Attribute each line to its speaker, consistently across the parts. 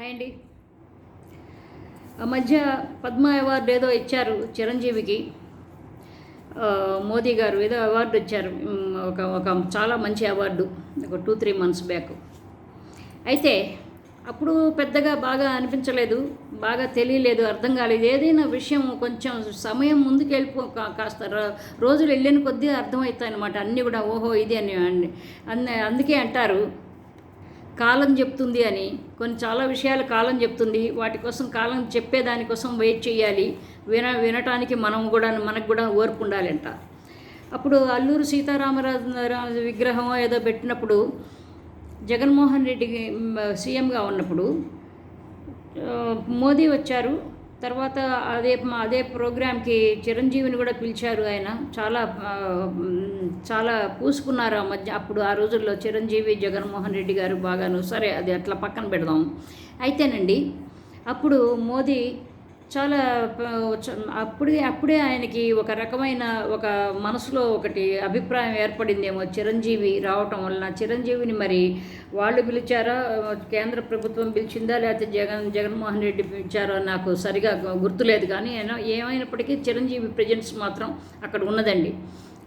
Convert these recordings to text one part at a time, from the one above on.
Speaker 1: Hi అండి ఆ మధ్య పద్మ అవార్డు ఏదో ఇచ్చారు చిరంజీవికి. మోదీ గారు ఏదో అవార్డు ఇచ్చారు. ఒక ఒక చాలా మంచి అవార్డు. ఒక టూ త్రీ మంత్స్ బ్యాక్. అయితే అప్పుడు పెద్దగా బాగా అనిపించలేదు. బాగా తెలియలేదు అర్థం కాలేదు. ఏదైనా విషయం కొంచెం సమయం ముందుకు వెళ్ళిపో కా- కాస్త రోజులు వెళ్ళిన కొద్దీ అర్థమవుతాయి అనమాట అన్నీ కూడా ఓహో ఇది అని అన్ని- అందుకే అంటారు. కాలం చెప్తుంది అని కొన్ని చాలా విషయాలు కాలం చెప్తుంది వాటి కోసం కాలం చెప్పే దానికోసం వెయిట్ చేయాలి విన వినటానికి మనం కూడా మనకు కూడా ఓర్పు ఉండాలంట. అప్పుడు అల్లూరు సీతారామరాజు రాజు విగ్రహం ఏదో పెట్టినప్పుడు జగన్మోహన్ రెడ్డి సీఎంగా ఉన్నప్పుడు మోదీ వచ్చారు తర్వాత అదే అదే ప్రోగ్రామ్కి చిరంజీవిని కూడా పిలిచారు ఆయన. చాలా చాలా పూసుకున్నారు ఆ మధ్య అప్పుడు ఆ రోజుల్లో చిరంజీవి జగన్మోహన్ రెడ్డి గారు బాగాను. సరే అది అట్లా పక్కన పెడదాం. అయితేనండి అప్పుడు మోదీ చాలా అప్పుడే అప్పుడే ఆయనకి ఒక రకమైన ఒక మనసులో ఒకటి అభిప్రాయం ఏర్పడిందేమో చిరంజీవి రావటం వలన. చిరంజీవిని మరి వాళ్ళు పిలిచారా? కేంద్ర ప్రభుత్వం పిలిచిందా? లేకపోతే జగన్ జగన్మోహన్ రెడ్డి పిలిచారో? నాకు సరిగా గుర్తులేదు కానీ ఏమైనప్పటికీ చిరంజీవి ప్రజెన్స్ మాత్రం అక్కడ ఉన్నదండి.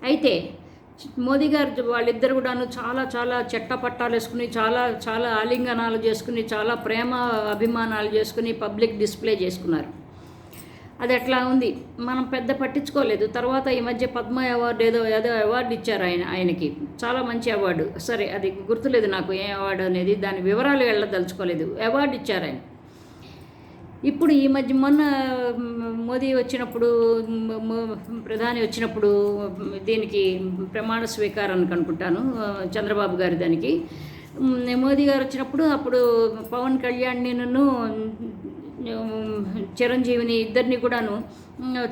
Speaker 1: అయితే మోదీ గారు వాళ్ళిద్దరు కూడాను చాలా చాలా చెట్టపట్టాలు వేసుకుని చాలా చాలా ఆలింగనాలు చేసుకుని చాలా ప్రేమ అభిమానాలు చేసుకుని పబ్లిక్ డిస్ప్లే చేసుకున్నారు. అది అట్లా ఉంది? మనం పెద్ద పట్టించుకోలేదు. తర్వాత ఈ మధ్య పద్మ అవార్డు ఏదో ఏదో అవార్డు ఇచ్చారు ఆయన ఆయనకి. చాలా మంచి అవార్డు. సరే అది గుర్తులేదు నాకు ఏ అవార్డు అనేది. దాని వివరాలు వెళ్ళదలుచుకోలేదు. అవార్డు ఇచ్చారు ఆయన. ఇప్పుడు ఈ మధ్య మొన్న మోదీ వచ్చినప్పుడు ప్రధాని వచ్చినప్పుడు దీనికి ప్రమాణ స్వీకారానికి అనుకుంటాను చంద్రబాబు గారి దానికి. మోదీ గారు వచ్చినప్పుడు అప్పుడు పవన్ కళ్యాణ్ నేను చిరంజీవిని ఇద్దరిని కూడాను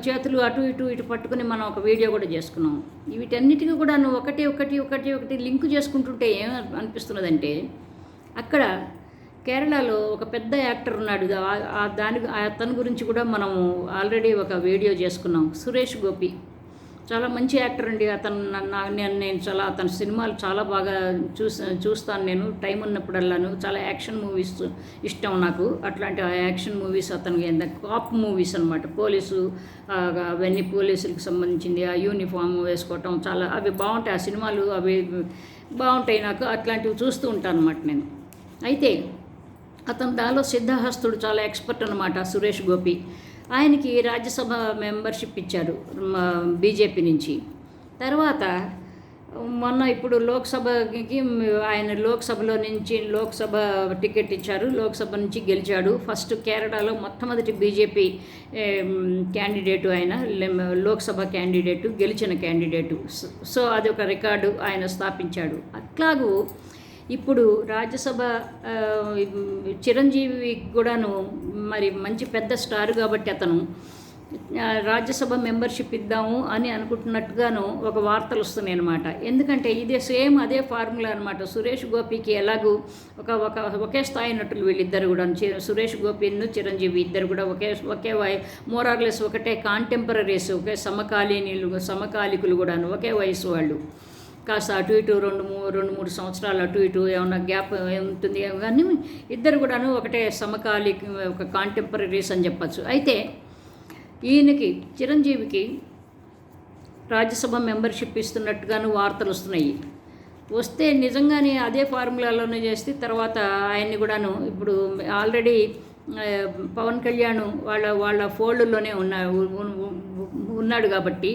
Speaker 1: చేతులు అటు ఇటు ఇటు పట్టుకుని మనం ఒక వీడియో కూడా చేసుకున్నాం. వీటన్నిటికీ కూడాను ఒకటి ఒకటి ఒకటి ఒకటి లింక్ చేసుకుంటుంటే ఏం అనిపిస్తున్నదంటే అక్కడ కేరళలో ఒక పెద్ద యాక్టర్ ఉన్నాడు. ఆ దాని అతని గురించి కూడా మనము ఆల్రెడీ ఒక వీడియో చేసుకున్నాం. సురేష్ గోపి. చాలా మంచి యాక్టర్ అండి. అతను నన్ను నేను నేను చాలా అతని సినిమాలు చాలా బాగా చూసా చూస్తాను నేను. టైం ఉన్నప్పుడల్లాను. చాలా యాక్షన్ మూవీస్ ఇష్టం నాకు. అట్లాంటి యాక్షన్ మూవీస్ అతనికి ఏంటంటే కాప్ మూవీస్ అనమాట పోలీసు అవన్నీ పోలీసులకు సంబంధించింది. ఆ యూనిఫామ్ వేసుకోవటం చాలా అవి బాగుంటాయి. ఆ సినిమాలు అవి బాగుంటాయి నాకు. అట్లాంటివి చూస్తూ ఉంటాను అనమాట నేను. అయితే అతను దానిలో సిద్ధహస్తుడు చాలా ఎక్స్పర్ట్ అనమాట సురేష్ గోపి. ఆయనకి రాజ్యసభ మెంబర్షిప్ ఇచ్చారు బీజేపీ నుంచి. తర్వాత మొన్న ఇప్పుడు లోక్సభకి ఆయన లోక్సభలో నుంచి లోక్సభ టికెట్ ఇచ్చారు లోక్సభ నుంచి గెలిచాడు. ఫస్ట్ కేరళలో మొట్టమొదటి బీజేపీ క్యాండిడేటు ఆయన లోక్సభ క్యాండిడేటు గెలిచిన క్యాండిడేటు. సో అది ఒక రికార్డు ఆయన స్థాపించాడు. అట్లాగూ ఇప్పుడు రాజ్యసభ చిరంజీవి కూడాను మరి మంచి పెద్ద స్టార్ కాబట్టి అతను రాజ్యసభ మెంబర్షిప్ ఇద్దాము అని అనుకుంటున్నట్టుగాను ఒక వార్తలు వస్తున్నాయి అనమాట ఎందుకంటే ఇదే సేమ్ అదే ఫార్ములా అనమాట సురేష్ గోపికి ఎలాగూ ఒక ఒక ఒకే స్థాయి నటులు వీళ్ళిద్దరు కూడా సురేష్ గోపిను చిరంజీవి ఇద్దరు కూడా ఒకే ఒకే వయ మోరార్లెస్ ఒకటే కాంటెంపరీస్ ఒకే సమకాలీనులు సమకాలికులు కూడాను ఒకే వయసు వాళ్ళు. కాస్త అటు ఇటు రెండు మూడు రెండు మూడు సంవత్సరాలు అటు ఇటు ఏమన్నా గ్యాప్ ఉంటుంది కానీ ఇద్దరు కూడాను ఒకటే సమకాలిక ఒక కాంటెంపరీస్ అని చెప్పచ్చు. అయితే ఈయనకి చిరంజీవికి రాజ్యసభ మెంబర్షిప్ ఇస్తున్నట్టుగాను వార్తలు వస్తున్నాయి. వస్తే నిజంగానే అదే ఫార్ములాలోనే చేస్తే తర్వాత ఆయన్ని కూడాను ఇప్పుడు ఆల్రెడీ పవన్ కళ్యాణ్ వాళ్ళ వాళ్ళ ఫోల్డ్లోనే ఉన్న ఉన్నాడు కాబట్టి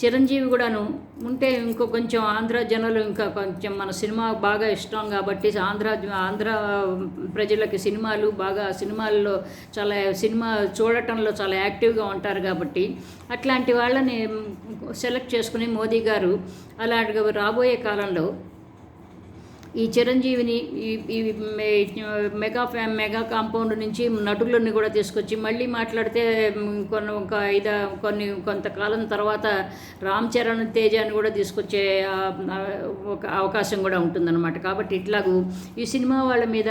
Speaker 1: చిరంజీవి కూడాను ఉంటే ఇంకో కొంచెం ఆంధ్ర జనాలు ఇంకా కొంచెం మన సినిమా బాగా ఇష్టం కాబట్టి ఆంధ్ర ఆంధ్ర ప్రజలకి సినిమాలు బాగా సినిమాల్లో చాలా సినిమా చూడటంలో చాలా యాక్టివ్గా ఉంటారు కాబట్టి అట్లాంటి వాళ్ళని సెలెక్ట్ చేసుకుని మోదీ గారు అలాంటి రాబోయే కాలంలో ఈ చిరంజీవిని ఈ మెగా ఫ్యా మెగా కాంపౌండ్ నుంచి నటులని కూడా తీసుకొచ్చి మళ్ళీ మాట్లాడితే కొన్ని ఒక ఐదు కొన్ని కొంతకాలం తర్వాత రామ్ చరణ్ తేజాని కూడా తీసుకొచ్చే ఒక అవకాశం కూడా ఉంటుందన్నమాట. కాబట్టి ఇట్లాగూ ఈ సినిమా వాళ్ళ మీద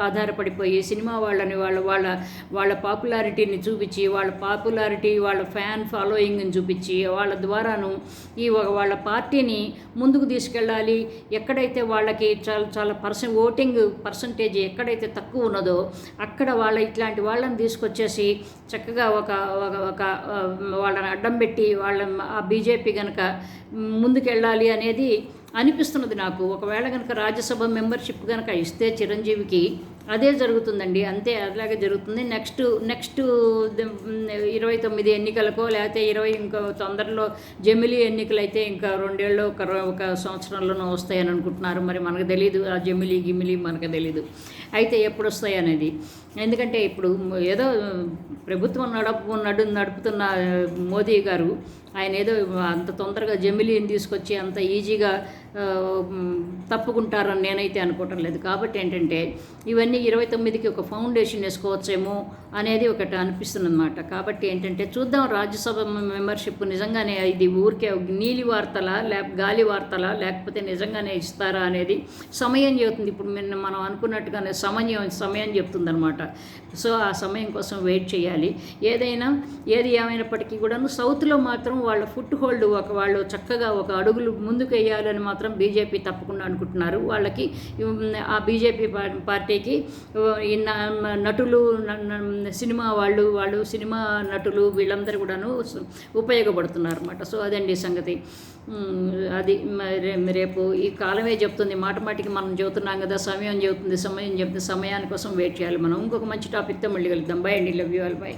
Speaker 1: ఆధారపడిపోయి సినిమా వాళ్ళని వాళ్ళ వాళ్ళ వాళ్ళ పాపులారిటీని చూపించి వాళ్ళ పాపులారిటీ వాళ్ళ ఫ్యాన్ ఫాలోయింగ్ని చూపించి వాళ్ళ ద్వారాను ఈ ఒక- వాళ్ళ పార్టీని ముందుకు తీసుకెళ్ళాలి. ఎక్కడైతే వాళ్ళకి చాలా చాలా పర్సన్ ఓటింగ్ పర్సంటేజ్ ఎక్కడైతే తక్కువ ఉన్నదో అక్కడ వాళ్ళ ఇట్లాంటి వాళ్ళని తీసుకొచ్చేసి చక్కగా ఒక ఒక ఒక వాళ్ళని అడ్డం పెట్టి వాళ్ళ ఆ బీజేపీ కనుక ముందుకెళ్ళాలి అనేది అనిపిస్తున్నది నాకు. ఒకవేళ కనుక రాజ్యసభ మెంబర్షిప్ కనుక ఇస్తే చిరంజీవికి అదే జరుగుతుందండి. అంతే అలాగే జరుగుతుంది. నెక్స్ట్ నెక్స్ట్ ఇరవై తొమ్మిది ఎన్నికలకో లేకపోతే ఇరవై ఇంకో తొందరలో జమిలి ఎన్నికలు అయితే ఇంకా రెండేళ్ళు ఒక ఒక సంవత్సరంలోనూ వస్తాయని అనుకుంటున్నారు. మరి మనకు తెలియదు ఆ జమిలి గిమిలి మనకు తెలియదు అయితే ఎప్పుడు వస్తాయి అనేది. ఎందుకంటే ఇప్పుడు ఏదో ప్రభుత్వం నడుపు నడు నడుపుతున్న మోదీ గారు ఆయన ఏదో అంత తొందరగా జమిలీని తీసుకొచ్చి అంత ఈజీగా తప్పుకుంటారని నేనైతే అనుకోవటం లేదు. కాబట్టి ఏంటంటే ఇవన్నీ ఇరవై తొమ్మిదికి ఒక ఫౌండేషన్ వేసుకోవచ్చేమో అనేది ఒకటి అనిపిస్తుంది అనమాట కాబట్టి ఏంటంటే చూద్దాం రాజ్యసభ మెంబర్షిప్ నిజంగానే ఇది ఊరికే నీలి వార్తలా లేక గాలి వార్తలా లేకపోతే నిజంగానే ఇస్తారా అనేది సమయం చెబుతుంది. ఇప్పుడు మనం అనుకున్నట్టుగానే సమయం సమయం చెప్తుంది అనమాట సో ఆ సమయం కోసం వెయిట్ చేయాలి. ఏదైనా ఏది ఏమైనప్పటికీ కూడాను సౌత్లో మాత్రం వాళ్ళ ఫుట్ హోల్డ్ ఒక వాళ్ళు చక్కగా ఒక అడుగులు ముందుకు వేయాలని మాత్రం బీజేపీ తప్పకుండా అనుకుంటున్నారు. వాళ్ళకి ఆ బీజేపీ పార్టీకి నటులు సినిమా వాళ్ళు వాళ్ళు సినిమా నటులు వీళ్ళందరూ కూడాను ఉపయోగపడుతున్నారు అనమాట సో అదండి సంగతి. అది రేపు ఈ కాలమే చెప్తుంది. మాట మాటికి మనం చెబుతున్నాం కదా సమయం చెబుతుంది సమయం చెబుతుంది సమయాని కోసం వెయిట్ చేయాలి మనం. ఇంకొక మంచి టాపిక్తో మళ్ళీ కలుద్దాం. బై అండి. Love you all by